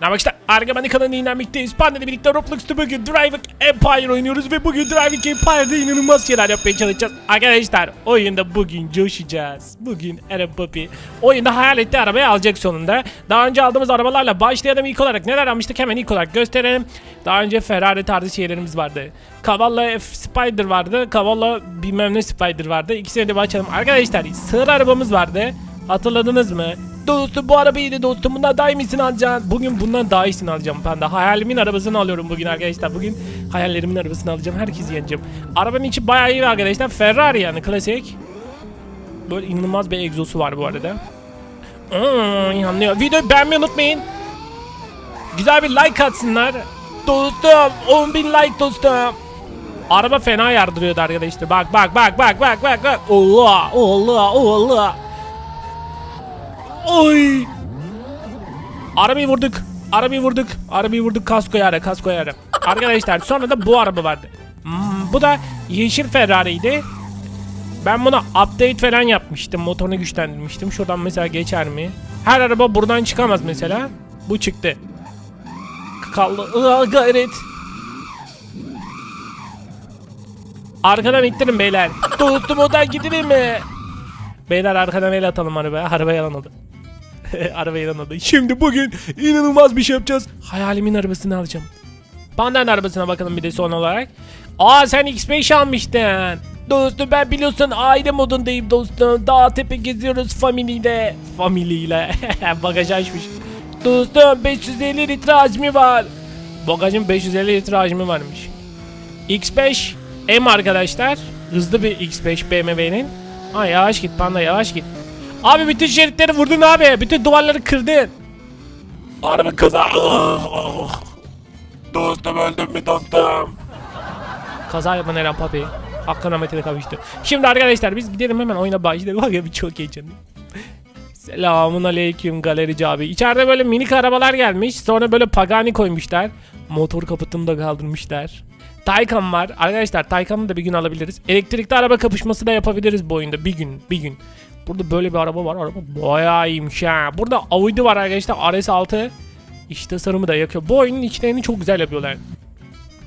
Bak işte Argaman kanalına inanmakteyiz. Panda'da birlikte Roblox'ta bugün Driving Empire oynuyoruz ve bugün Driving Empire'da inanılmaz şeyler yapmaya çalışacağız. Arkadaşlar oyunda bugün coşacağız. Bugün Arap Papi oyunda hayal ettiği arabayı alacak sonunda. Daha önce aldığımız arabalarla başlayalım ilk olarak. Neler almıştık hemen ilk olarak gösterelim. Daha önce Ferrari tarzı şeylerimiz vardı. Cavallo F Spider vardı. Cavallo bilmem ne Spider vardı. İkisine de başlayalım. Arkadaşlar sığır arabamız vardı. Hatırladınız mı? Dostum bu arabayı da dostum bundan daha iyisini alacaksın. Bugün bundan daha iyisini alacağım ben de. Hayalimin arabasını alıyorum bugün arkadaşlar. Bugün hayallerimin arabasını alacağım. Herkesi yeneceğim. Arabanın içi bayağı iyi arkadaşlar. Ferrari yani klasik. Böyle inanılmaz bir egzosu var bu arada. Hmm, anlıyor. Videoyu beğenmeyi unutmayın. Güzel bir like atsınlar. Dostum 10.000 like dostum. Araba fena yardırıyordu arkadaşlar. Bak bak bak bak bak bak bak. Allah Allah Allah. Oy. Arabayı vurduk. Arabayı vurduk. Arabayı vurduk. Kasko yara, kasko yara. Arkadaşlar sonra da bu araba vardı. Hmm, bu da yeşil Ferrari'ydi. Ben buna update falan yapmıştım. Motorunu güçlendirmiştim. Şuradan mesela geçer mi? Her araba buradan çıkamaz mesela. Bu çıktı. Kaldı. Gayret. Arkadan ittirin beyler. Dostum odan gidilir mi? Beyler arkadan el atalım arabaya. Araba yalan oldu. Araba yalan oldu. Şimdi bugün inanılmaz bir şey yapacağız. Hayalimin arabasını alacağım. Panda'nın arabasına bakalım bir de son olarak. Aa sen X5 almıştın. Dostum ben biliyorsun aile modundayım dostum. Dağ tepe geziyoruz familyle. Familyle. Bagaj açmış. Dostum 550 litre hacmi var. Bagajın 550 litre hacmi varmış. X5 M arkadaşlar. Hızlı bir X5 BMW'nin. Ha yavaş git panda yavaş git. Abi bütün şeritleri vurdun abi. Bütün duvarları kırdın. Araba kaza. Dostum öldüm mü dostum? Kaza yapan Eren Papi. Hakkın rahmetine kavuştu. Şimdi arkadaşlar biz gidelim hemen oyuna başlayalım. Bak ya bir çok heyecanlıyım. Selamun aleyküm galerici abi. İçeride böyle minik arabalar gelmiş. Sonra böyle Pagani koymuşlar. Motor kaputunu da kaldırmışlar. Taycan var. Arkadaşlar Taycan'ı da bir gün alabiliriz. Elektrikli araba kapışması da yapabiliriz bu oyunda. Bir gün, bir gün. Burada böyle bir araba var. Araba bayağı iyiymiş ha. Burada Audi var arkadaşlar. RS6. İç tasarımı da yakıyor. Bu oyunun içlerini çok güzel yapıyorlar.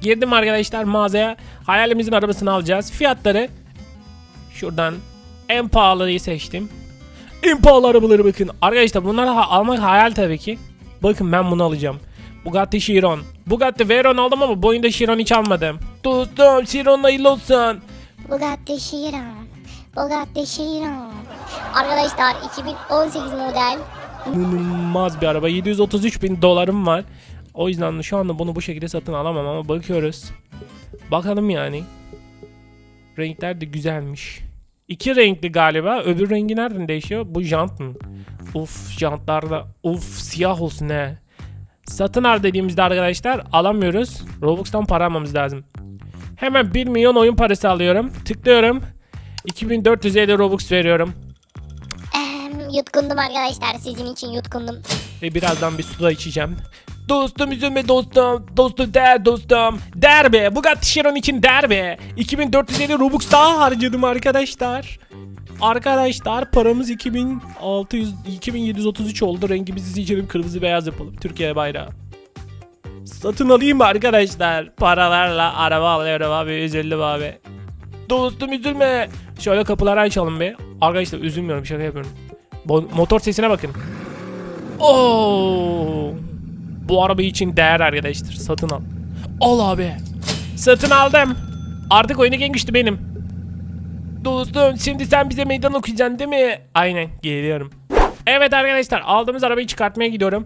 Girdim arkadaşlar mağazaya. Hayalimizin arabasını alacağız. Fiyatları şuradan en pahalıyı seçtim. En pahalı arabaları bakın. Arkadaşlar bunları ha- almak hayal tabii ki. Bakın ben bunu alacağım. Bugatti Chiron. Bugatti Veyron aldım ama bu oyunda Chiron hiç almadım. Dostum Chiron'la hayırlı. Bugatti Chiron. Bugatti Chiron. Arkadaşlar 2018 model. İnanılmaz bir araba. 733 bin dolarım var. O yüzden şu anda bunu bu şekilde satın alamam ama bakıyoruz. Bakalım yani. Renkler de güzelmiş. İki renkli galiba. Öbür rengi nereden değişiyor? Bu jant mı? Uf jantlar da uf siyah olsun he. Satın al dediğimizde arkadaşlar alamıyoruz. Robux'tan para almamız lazım. Hemen 1 milyon oyun parası alıyorum. Tıklıyorum. 2450 Robux veriyorum. Yutkundum arkadaşlar sizin için yutkundum. Ve birazdan bir su da içeceğim. Dostum üzülme dostum. Dostum der dostum. Der be. Bugatti Chiron için der be. 2450 Robux daha harcadım arkadaşlar. Arkadaşlar paramız 2600 2733 oldu. Rengimizi seçelim kırmızı beyaz yapalım. Türkiye bayrağı. Satın alayım mı arkadaşlar? Paralarla araba alıyorum abi. Üzüldüm abi. Dostum üzülme. Şöyle kapıları açalım be. Arkadaşlar üzülmüyorum şaka yapıyorum. Motor sesine bakın. Oo. Bu araba için değer arkadaşlar. Satın al. Al abi. Satın aldım. Artık oyunu en benim. Dostum şimdi sen bize meydan okuyacaksın değil mi? Aynen geliyorum. Evet arkadaşlar aldığımız arabayı çıkartmaya gidiyorum.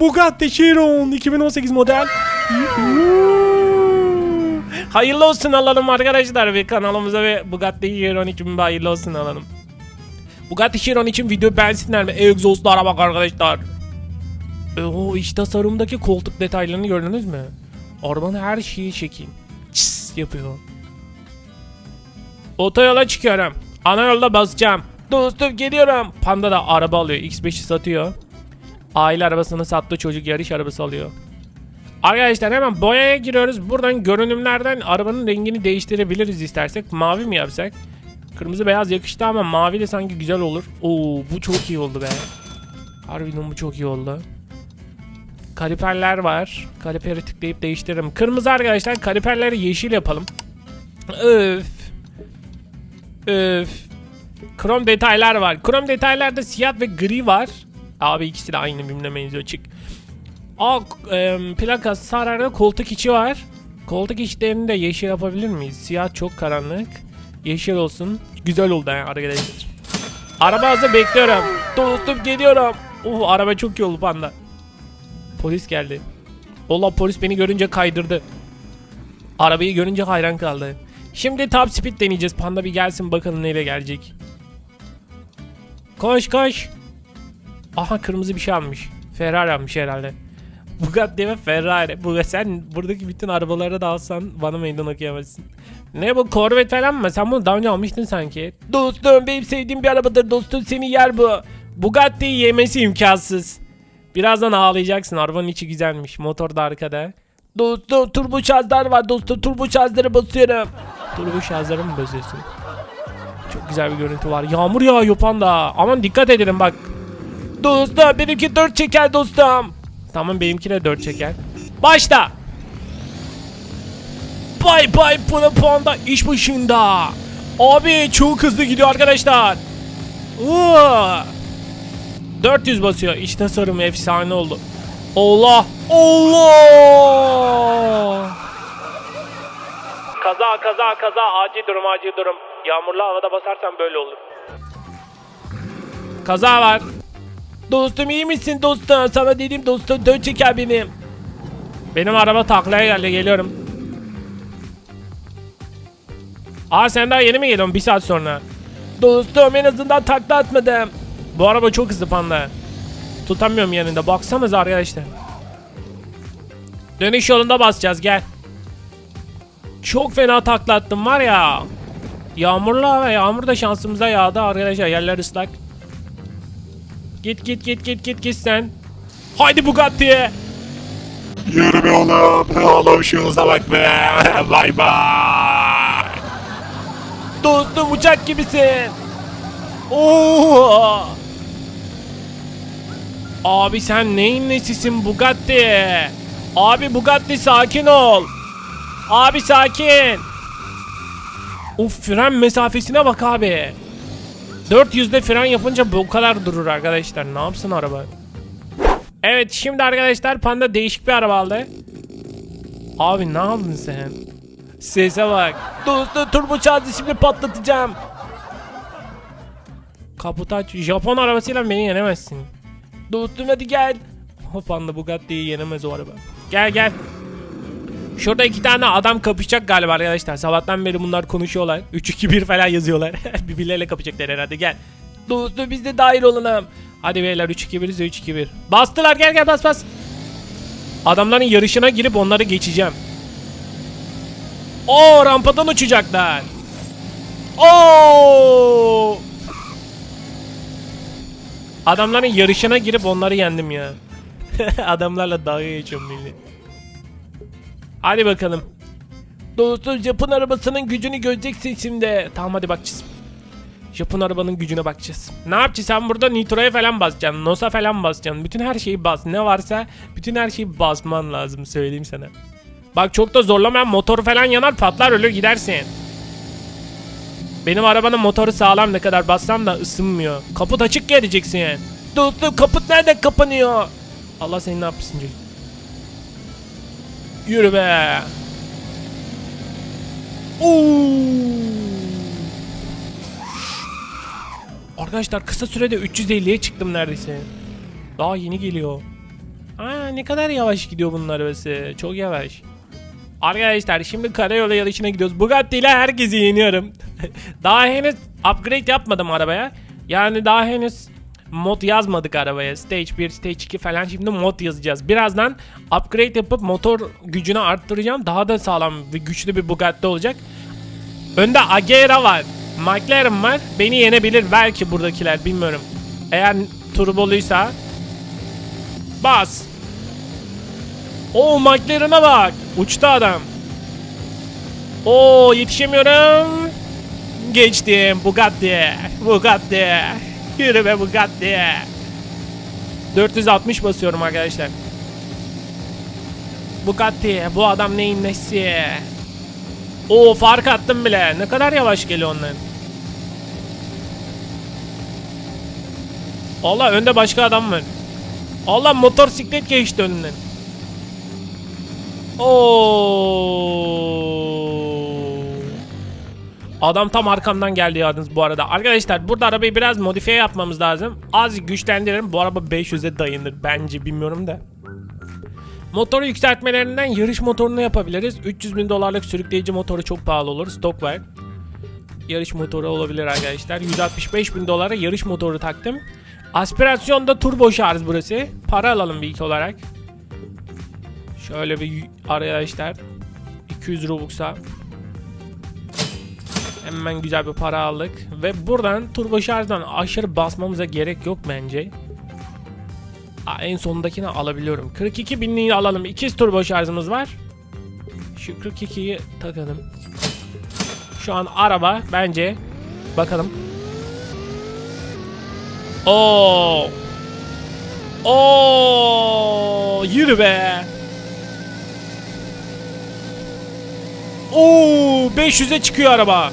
Bugatti Chiron 2018 model. Hayırlı olsun alalım arkadaşlar ve kanalımıza ve Bugatti Chiron 2000 hayırlı olsun alalım. Bugatti Chiron için video beğensinler mi? Egzozlara bak arkadaşlar. E, o iç tasarımdaki koltuk detaylarını gördünüz mü? Arabanın her şeyi çekin. Çıs yapıyor. Otoyola çıkıyorum. Ana yolda basacağım. Dostum geliyorum. Panda da araba alıyor. X5'i satıyor. Aile arabasını sattı. Çocuk yarış arabası alıyor. Arkadaşlar hemen boyaya giriyoruz. Buradan görünümlerden arabanın rengini değiştirebiliriz istersek. Mavi mi yapsak? Kırmızı beyaz yakıştı ama mavi de sanki güzel olur. Oo bu çok iyi oldu be. Harbiden bu çok iyi oldu. Kaliperler var. Kaliperi tıklayıp değiştiririm. Kırmızı arkadaşlar. Kaliperleri yeşil yapalım. Öf. Öf. Krom detaylar var. Krom detaylarda siyah ve gri var. Abi ikisi de aynı birbirine benziyor. Çık. Aa, e, plaka sararda koltuk içi var. Koltuk içlerini de yeşil yapabilir miyiz? Siyah çok karanlık. Yeşil olsun. Güzel oldu yani arkadaşlar. Araba hazır bekliyorum. Dostum geliyorum. Uh, araba çok iyi oldu panda. Polis geldi. Allah polis beni görünce kaydırdı. Arabayı görünce hayran kaldı. Şimdi top speed deneyeceğiz. Panda bir gelsin bakalım neyle gelecek. Koş koş. Aha kırmızı bir şey almış. Ferrari almış herhalde. Bugatti ve Ferrari. Bu sen buradaki bütün arabaları da alsan bana meydan okuyamazsın. Ne bu Corvette falan mı? Sen bunu daha önce almıştın sanki. Dostum benim sevdiğim bir arabadır dostum seni yer bu. Bugatti'yi yemesi imkansız. Birazdan ağlayacaksın arabanın içi güzelmiş. Motor da arkada. Dostum turbo şarjlar var dostum turbo şarjları basıyorum. Turbo şarjları mı basıyorsun? Çok güzel bir görüntü var. Yağmur yağıyor panda. Aman dikkat edelim bak. Dostum benimki 4 çeker dostum. Tamam benimki de 4 çeker. Başla. Bay bay pula panda iş başında. Abi çok hızlı gidiyor arkadaşlar. Oo. 400 basıyor. İç tasarım efsane oldu. Allah. Allah. Kaza kaza kaza acil durum acil durum. Yağmurlu havada basarsan böyle olur. Kaza var. Dostum iyi misin dostum? Sana dedim dostum dön çeker benim. Benim araba taklaya geldi geliyorum. Aa sen daha yeni mi geliyorsun bir saat sonra? Dostum en azından takla atmadım. Bu araba çok hızlı panda. Tutamıyorum yanında. Baksanız arkadaşlar. Dönüş yolunda basacağız gel. Çok fena takla attım var ya. Yağmurlu hava yağmur da şansımıza yağdı arkadaşlar yerler ıslak. Git git git git git git sen. Haydi Bugatti'ye. Yürü be oğlum. Oğlum şu hıza bak be. Bay bay. Dostum uçak gibisin. Oo. Abi sen neyin nesisin Bugatti? Abi Bugatti sakin ol. Abi sakin. Uf fren mesafesine bak abi. 400'de fren yapınca bu kadar durur arkadaşlar. Ne yapsın araba? Evet şimdi arkadaşlar Panda değişik bir araba aldı. Abi ne yaptın sen? Sese bak. Dostum turbo şarjı şimdi patlatacağım. Kaputu aç. Japon arabasıyla beni yenemezsin. Dostum hadi gel. Hop anda Bugatti'yi yenemez o araba. Gel gel. Şurada iki tane adam kapışacak galiba arkadaşlar. Sabahtan beri bunlar konuşuyorlar. 3-2-1 falan yazıyorlar. Birbirleriyle kapışacaklar herhalde gel. Dostum biz de dahil olalım. Hadi beyler 3-2-1'iz 3-2-1. Bastılar gel gel bas bas. Adamların yarışına girip onları geçeceğim. Oo rampadan uçacaklar. Oo! Adamların yarışına girip onları yendim ya. Adamlarla dalga geçiyorum millet. Hadi bakalım. Dostum Japon arabasının gücünü göreceksin şimdi. Tamam hadi bakacağız. Japon arabanın gücüne bakacağız. Ne yapacaksın sen burada nitroya falan basacaksın. Nosa falan basacaksın. Bütün her şeyi bas. Ne varsa bütün her şeyi basman lazım söyleyeyim sana. Bak çok da zorlamayan motor falan yanar patlar ölür gidersin. Benim arabanın motoru sağlam ne kadar bassam da ısınmıyor. Kaput açık geleceksin. Dostum kaput nerede kapanıyor? Allah seni ne yapsın çocuk. Yürü be. Oo. Arkadaşlar kısa sürede 350'ye çıktım neredeyse. Daha yeni geliyor. Aa ne kadar yavaş gidiyor bunun arabası. Çok yavaş. Arkadaşlar şimdi karayolu yarışına gidiyoruz. Bugatti ile herkesi yeniyorum. daha henüz upgrade yapmadım arabaya. Yani daha henüz mod yazmadık arabaya. Stage 1, Stage 2 falan şimdi mod yazacağız. Birazdan upgrade yapıp motor gücünü arttıracağım. Daha da sağlam ve güçlü bir Bugatti olacak. Önde Agera var. McLaren var. Beni yenebilir belki buradakiler bilmiyorum. Eğer turboluysa bas. Oo McLaren'a bak. Uçtu adam. Oo yetişemiyorum. Geçtim Bugatti. Bugatti. Yürü be Bugatti. 460 basıyorum arkadaşlar. Bugatti. Bu adam neyin nesi? Oo fark attım bile. Ne kadar yavaş geliyor onlar. Allah önde başka adam var. Allah motosiklet geçti önünden. Oo. Adam tam arkamdan geldi yalnız bu arada. Arkadaşlar burada arabayı biraz modifiye yapmamız lazım. Az güçlendirelim. Bu araba 500'e dayanır bence bilmiyorum da. Motoru yükseltmelerinden yarış motorunu yapabiliriz. 300 bin dolarlık sürükleyici motoru çok pahalı olur. Stok var. Yarış motoru olabilir arkadaşlar. 165 bin dolara yarış motoru taktım. Aspirasyonda turbo şarj burası. Para alalım bir ilk olarak. Şöyle bir y- arkadaşlar. 200 Robux'a. Hemen güzel bir para aldık. Ve buradan turbo şarjdan aşırı basmamıza gerek yok bence. Aa, en sondakini alabiliyorum. 42 binliği alalım. İkiz turbo şarjımız var. Şu 42'yi takalım. Şu an araba bence. Bakalım. Oo. Oo, yürü be. Oo, 500'e çıkıyor araba.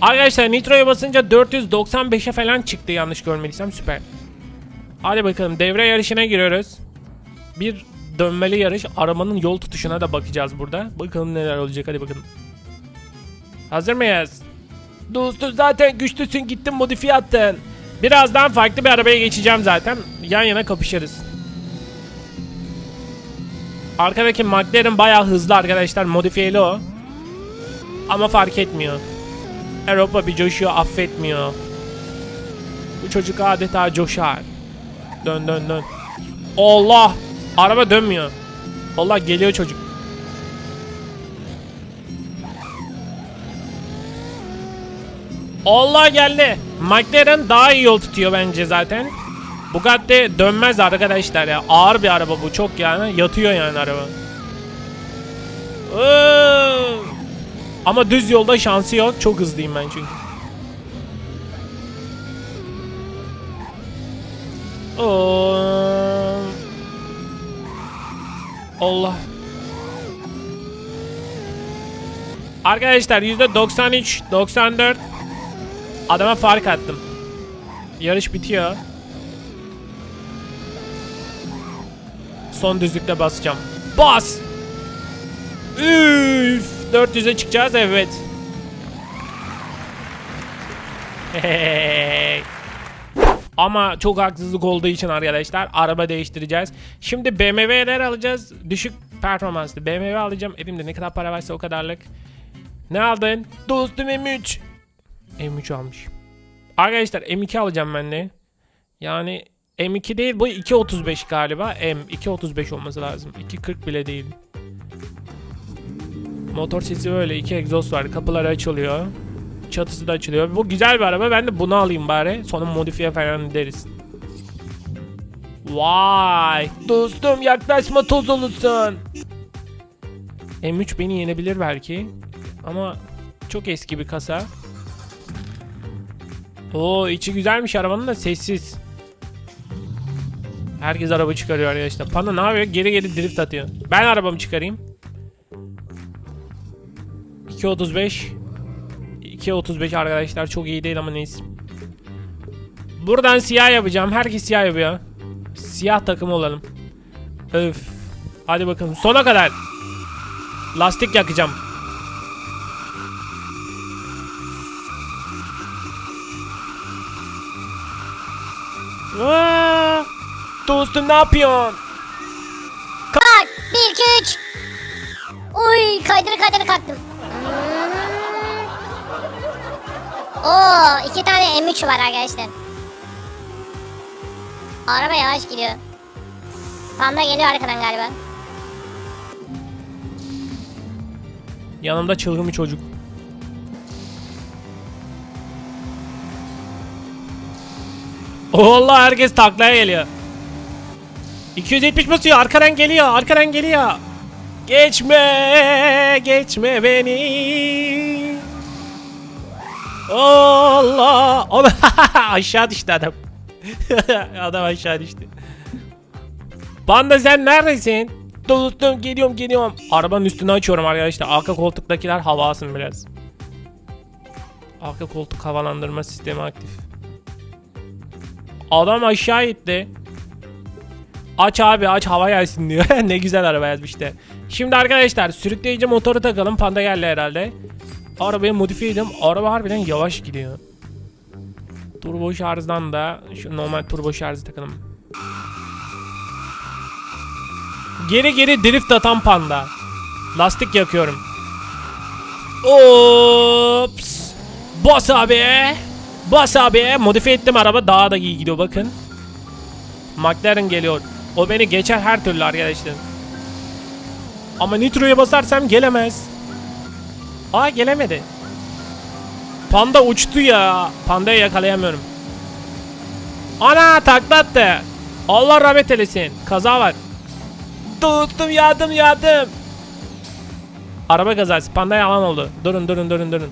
Arkadaşlar nitroya basınca 495'e falan çıktı yanlış görmediysem süper. Hadi bakalım devre yarışına giriyoruz. Bir dönmeli yarış. Arabanın yol tutuşuna da bakacağız burada. Bakalım neler olacak hadi bakalım. Hazır mıyız? Dostum zaten güçlüsün gittin modifiye attın. Birazdan farklı bir arabaya geçeceğim zaten. Yan yana kapışırız. Arkadaki McLaren bayağı hızlı arkadaşlar. Modifiyeli o. Ama fark etmiyor. Europa bir coşuyor affetmiyor. Bu çocuk adeta coşar. Dön dön dön. Allah! Araba dönmüyor. Allah geliyor çocuk. Allah geldi. McLaren daha iyi yol tutuyor bence zaten. Bugatti dönmez arkadaşlar ya. Ağır bir araba bu çok yani. Yatıyor yani araba. Ama düz yolda şansı yok. Çok hızlıyım ben çünkü. Allah. Arkadaşlar %93, 94 Adama fark attım. Yarış bitiyor. Son düzlükte basacağım. Bas! Üf! 400'e çıkacağız evet. Ama çok haksızlık olduğu için arkadaşlar araba değiştireceğiz. Şimdi BMW'ler alacağız. Düşük performanslı BMW alacağım. Elimde ne kadar para varsa o kadarlık. Ne aldın? Dostum M3. M3 almış. Arkadaşlar M2 alacağım ben de. Yani M2 değil bu 2.35 galiba. M 2.35 olması lazım. 2.40 bile değil. Motor sesi böyle. iki egzoz var. Kapıları açılıyor. Çatısı da açılıyor. Bu güzel bir araba. Ben de bunu alayım bari. Sonra modifiye falan ederiz. Vay. Dostum yaklaşma toz olursun. M3 beni yenebilir belki. Ama çok eski bir kasa. Oo içi güzelmiş arabanın da sessiz. Herkes araba çıkarıyor arkadaşlar. Panda ne yapıyor? Geri geri drift atıyor. Ben arabamı çıkarayım. 2.35 2.35 arkadaşlar çok iyi değil ama neyse. Buradan siyah yapacağım. Herkes siyah yapıyor. Siyah takım olalım. Öf. Hadi bakalım sona kadar. Lastik yakacağım. Aa, dostum ne yapıyorsun? Bak 1 2 3. Uy kaydır kaydır kalktım. Hmm. Oo iki tane M3 var arkadaşlar. Araba yavaş gidiyor. Panda geliyor arkadan galiba. Yanımda çılgın bir çocuk. Allah herkes taklaya geliyor. 270 basıyor arkadan geliyor arkadan geliyor. Geçme geçme beni. Allah Allah aşağı düştü adam. adam aşağı düştü. Panda sen neredesin? Dostum geliyorum geliyorum. Arabanın üstünü açıyorum arkadaşlar. Arka koltuktakiler hava alsın biraz. Arka koltuk havalandırma sistemi aktif. Adam aşağı gitti. Aç abi aç hava gelsin diyor. ne güzel araba yazmış de. Şimdi arkadaşlar sürükleyici motoru takalım. Panda geldi herhalde. Arabayı modifiye edelim. Araba harbiden yavaş gidiyor. Turbo şarjdan da şu normal turbo şarjı takalım. Geri geri drift atan panda. Lastik yakıyorum. Ops. Bas abi. Bas abi. Modifiye ettim araba daha da iyi gidiyor bakın. McLaren geliyor. O beni geçer her türlü arkadaşlar. Ama nitroya basarsam gelemez. Aa gelemedi. Panda uçtu ya. Pandayı yakalayamıyorum. Ana taklattı. Allah rahmet eylesin. Kaza var. Dostum yardım yardım. Araba kazası. Panda yalan oldu. Durun durun durun durun.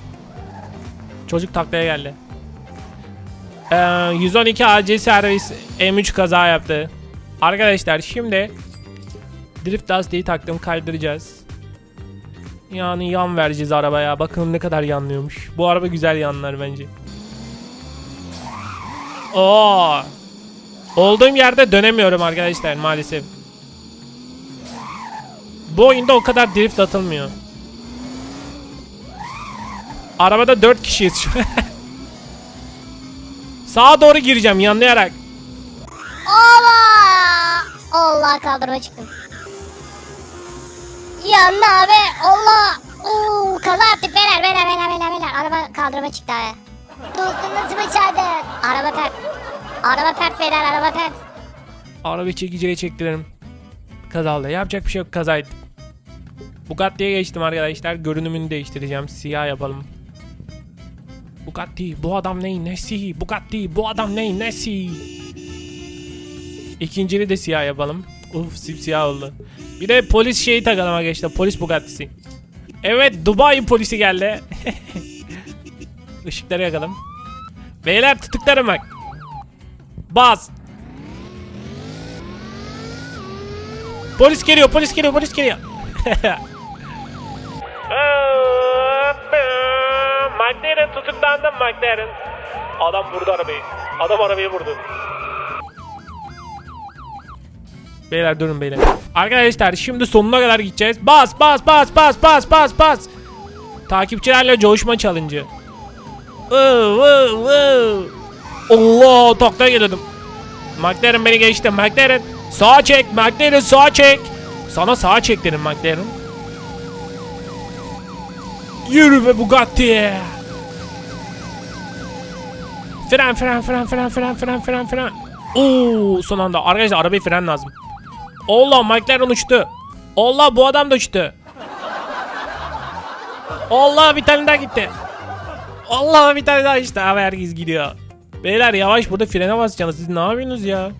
Çocuk taklaya geldi. Ee, 112 acil servis M3 kaza yaptı. Arkadaşlar şimdi drift lastiği taktım kaydıracağız. Yani yan vereceğiz arabaya. Bakın ne kadar yanlıyormuş. Bu araba güzel yanlar bence. Oo. Olduğum yerde dönemiyorum arkadaşlar maalesef. Bu oyunda o kadar drift atılmıyor. Arabada 4 kişiyiz şu. Sağa doğru gireceğim yanlayarak. Allah! Allah kaldırma çıktım. Yanına abi Allah! Oo, kaza yaptık beyler beyler beyler beyler beyler. Araba kaldırma çıktı abi. Dostum nasıl başardın? Araba pert. Araba pert beyler araba pert. Arabayı çekiciye çektirelim. Kazalı. Yapacak bir şey yok kazaydı. Bugatti'ye geçtim arkadaşlar. Görünümünü değiştireceğim. Siyah yapalım. Bugatti bu adam neyin nesi? Bugatti bu adam neyin nesi? İkincini de siyah yapalım. Uf siyah oldu. Bir de polis şeyi takalım arkadaşlar. Polis Bugatti'si. Evet Dubai polisi geldi. Işıkları yakalım. Beyler tutuklarım bak. Bas. Polis geliyor, polis geliyor, polis geliyor. McLaren tutuklandı McLaren. Adam vurdu arabayı. Adam arabayı vurdu. Beyler durun beyler. Arkadaşlar şimdi sonuna kadar gideceğiz. Bas bas bas bas bas bas bas. Takipçilerle coşma challenge'ı. Allah taklaya geliyordum. McLaren beni geçti. McLaren sağa çek. McLaren sağa çek. Sana sağa çek dedim McLaren. Yürü be Bugatti. Fren fren fren fren fren fren fren fren. Oo son anda arkadaşlar arabayı fren lazım. Allah McLaren uçtu. Allah bu adam da uçtu. Allah bir tane daha gitti. Allah bir tane daha işte abi herkes gidiyor. Beyler yavaş burada frene basacaksınız. Siz ne yapıyorsunuz ya?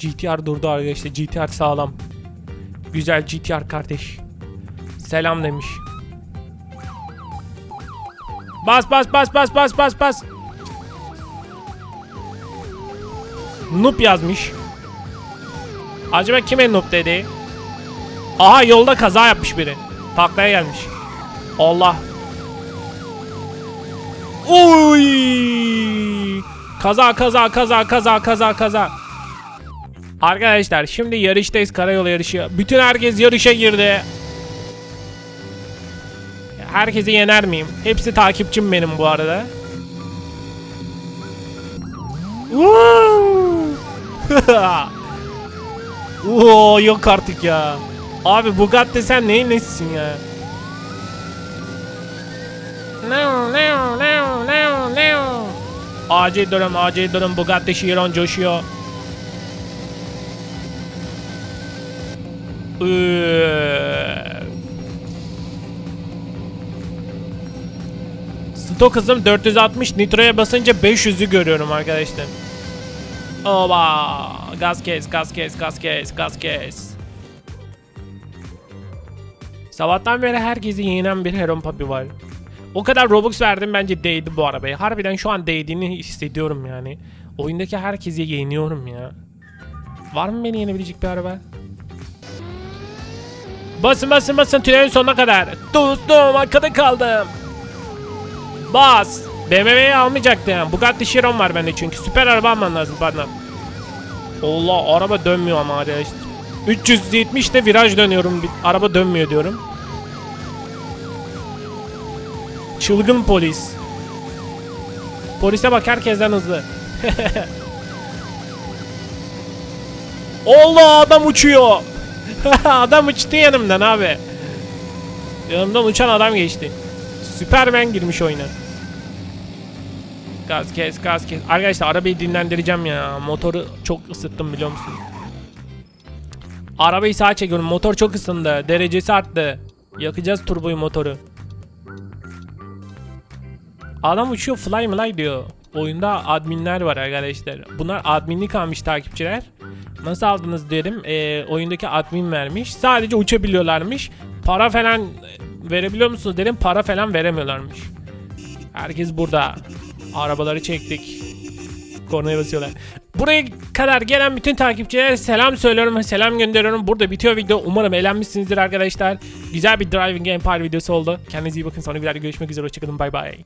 GTR durdu arkadaşlar. GTR sağlam. Güzel GTR kardeş. Selam demiş. Bas bas bas bas bas bas bas. Noob yazmış. Acaba kime noob dedi? Aha yolda kaza yapmış biri. Taklaya gelmiş. Allah. Uy! Kaza kaza kaza kaza kaza kaza. Arkadaşlar şimdi yarıştayız karayolu yarışı. Bütün herkes yarışa girdi. Herkesi yener miyim? Hepsi takipçim benim bu arada. Oo yok artık ya. Abi Bugatti sen neyin nesisin ya? No, no, no, no, no. Acil durum, acil durum. Bugatti Chiron coşuyor. Stok hızım 460 nitroya basınca 500'ü görüyorum arkadaşlar. Oba! Gaz kes, gaz kes, gaz kes, gaz kes. Sabahtan beri herkesi yenen bir Heron Papi var. O kadar Robux verdim bence değdi bu arabaya. Harbiden şu an değdiğini hissediyorum yani. Oyundaki herkesi yeniyorum ya. Var mı beni yenebilecek bir araba? Basın basın basın tünelin sonuna kadar. Dostum arkada kaldım. Bas. BMW'yi almayacaktım. Bugatti Chiron var bende çünkü. Süper araba alman lazım pardon. Allah araba dönmüyor ama arkadaşlar. 370'te viraj dönüyorum. Araba dönmüyor diyorum. Çılgın polis. Polise bak herkesten hızlı. Allah adam uçuyor. adam uçtu yanımdan abi. Yanımdan uçan adam geçti. Süpermen girmiş oyuna. Gaz kes gaz kes. Arkadaşlar arabayı dinlendireceğim ya. Motoru çok ısıttım biliyor musun? Arabayı sağa çekiyorum. Motor çok ısındı. Derecesi arttı. Yakacağız turboyu motoru. Adam uçuyor fly fly diyor. Oyunda adminler var arkadaşlar. Bunlar adminlik almış takipçiler. Nasıl aldınız dedim. Ee, oyundaki admin vermiş. Sadece uçabiliyorlarmış. Para falan verebiliyor musunuz dedim. Para falan veremiyorlarmış. Herkes burada. Arabaları çektik. Kornaya basıyorlar. Buraya kadar gelen bütün takipçilere selam söylüyorum ve selam gönderiyorum. Burada bitiyor video. Umarım eğlenmişsinizdir arkadaşlar. Güzel bir Driving Empire videosu oldu. Kendinize iyi bakın. Sonra bir görüşmek üzere. Hoşçakalın. Bay bay.